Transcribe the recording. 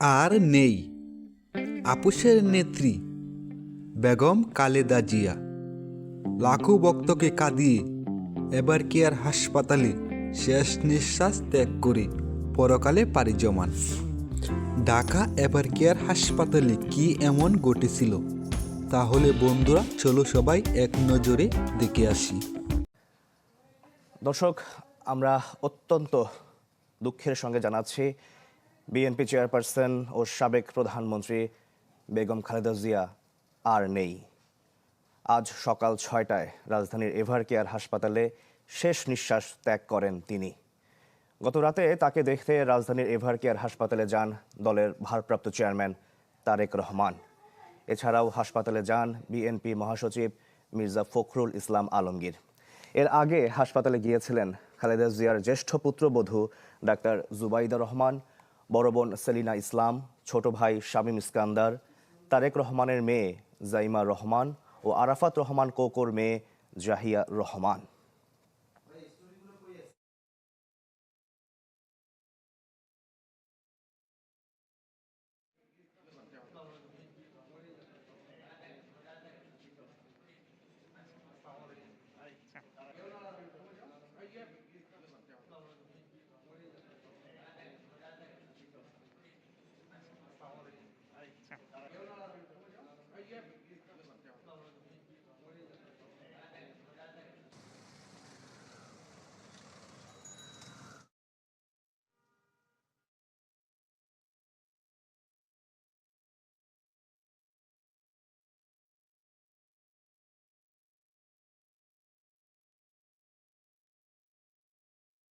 আর নেই। আপুসের নেত্রী, বেগম কালেদা জিয়া। লাখো ভক্তকে কাঁদিয়ে এবার কেয়ার হাসপাতালে শেষ নিঃশ্বাস ত্যাগ করে পরকালে পাড়ি জমান? ঢাকা এবার কেয়ার হাসপাতালে কি এমন ঘটেছিল? তাহলে বন্ধুরা, চলো সবাই এক নজরে দেখে আসি। দর্শক, আমরা অত্যন্ত দুঃখের সঙ্গে জানাচ্ছি বিএনপি চেয়ারপারসন ও সাবেক প্রধানমন্ত্রী বেগম খালেদা জিয়া আর নেই। আজ সকাল ছয়টায় রাজধানীর এভার কেয়ার হাসপাতালে শেষ নিঃশ্বাস ত্যাগ করেন তিনি। গত রাতে তাকে দেখতে রাজধানীর এভার কেয়ার হাসপাতালে যান দলের ভারপ্রাপ্ত চেয়ারম্যান তারেক রহমান। এছাড়াও হাসপাতালে যান বিএনপি মহাসচিব মির্জা ফখরুল ইসলাম আলমগীর। এর আগে হাসপাতালে গিয়েছিলেন খালেদা জিয়ার জ্যেষ্ঠ পুত্রবধূ ডাক্তার জুবাইদা রহমান বড় বোন সেলিনা ইসলাম, ছোট ভাই শামীম ইস্কান্দার, তারেক রহমানের মেয়ে জাইমা রহমান ও আরাফাত রহমান কোকোর মেয়ে জাহিয়া রহমান।